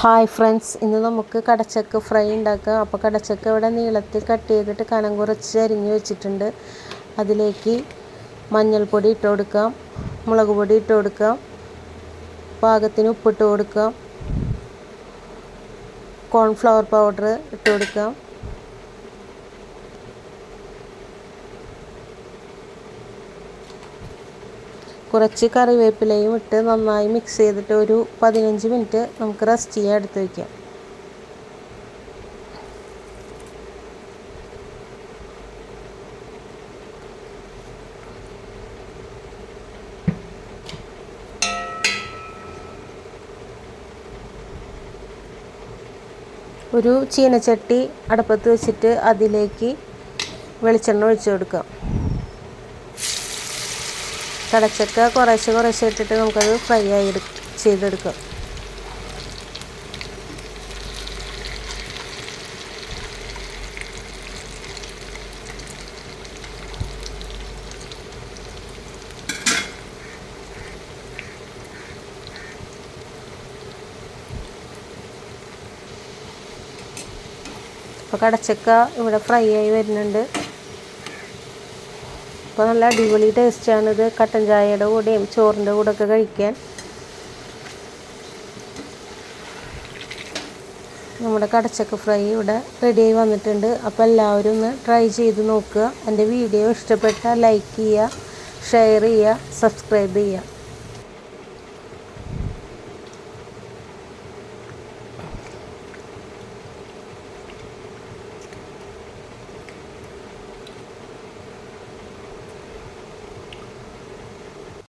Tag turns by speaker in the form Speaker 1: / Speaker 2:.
Speaker 1: Hi friends ഇന്ന് നമുക്ക് കടച്ചക്ക fry ഉണ്ടാക്കാം. അപ്പോൾ കടച്ചക്ക ഇവിടെ നീളത്തിൽ കട്ട് ചെയ്തിട്ട് കനം കുറച്ച് അരിഞ്ഞ് വെച്ചിട്ടുണ്ട്. അതിലേക്ക് മഞ്ഞൾപ്പൊടി ഇട്ട് കൊടുക്കാം. മുളക് പൊടി ഇട്ട് കൊടുക്കാം. പാകത്തിന് ഉപ്പിട്ട് കൊടുക്കാം. കോൺഫ്ലവർ പൗഡർ ഇട്ട് കൊടുക്കാം. കുറച്ച് കറിവേപ്പിലയും ഇട്ട് നന്നായി മിക്സ് ചെയ്തിട്ട് ഒരു പതിനഞ്ച് മിനിറ്റ് നമുക്ക് റെസ്റ്റ് ചെയ്യാൻ എടുത്ത് വയ്ക്കാം ഒരു ചീനച്ചട്ടി അടുപ്പത്ത് വെച്ചിട്ട് അതിലേക്ക് വെളിച്ചെണ്ണ ഒഴിച്ചു കൊടുക്കാം. കടച്ചക്ക കുറേശ്ശെ കുറേശ്ശെ ഇട്ടിട്ട് നമുക്കത് ഫ്രൈ ആയി ചെയ്തെടുക്കാം. അപ്പോൾ കടച്ചക്ക ഇവിടെ ഫ്രൈ ആയി വരുന്നുണ്ട്. അപ്പോൾ നല്ല അടിപൊളി ടേസ്റ്റാണിത് കട്ടൻ ചായയുടെ കൂടെയും ചോറിന്റെ കൂടെ ഒക്കെ കഴിക്കാൻ. നമ്മുടെ കടച്ചക്ക ഫ്രൈ ഇവിടെ റെഡിയായി വന്നിട്ടുണ്ട്. അപ്പോൾ എല്ലാവരും ഒന്ന് ട്രൈ ചെയ്ത് നോക്കുക. എന്റെ വീഡിയോ ഇഷ്ടപ്പെട്ടാൽ ലൈക്ക് ചെയ്യുക ഷെയർ ചെയ്യുക സബ്സ്ക്രൈബ് ചെയ്യുക.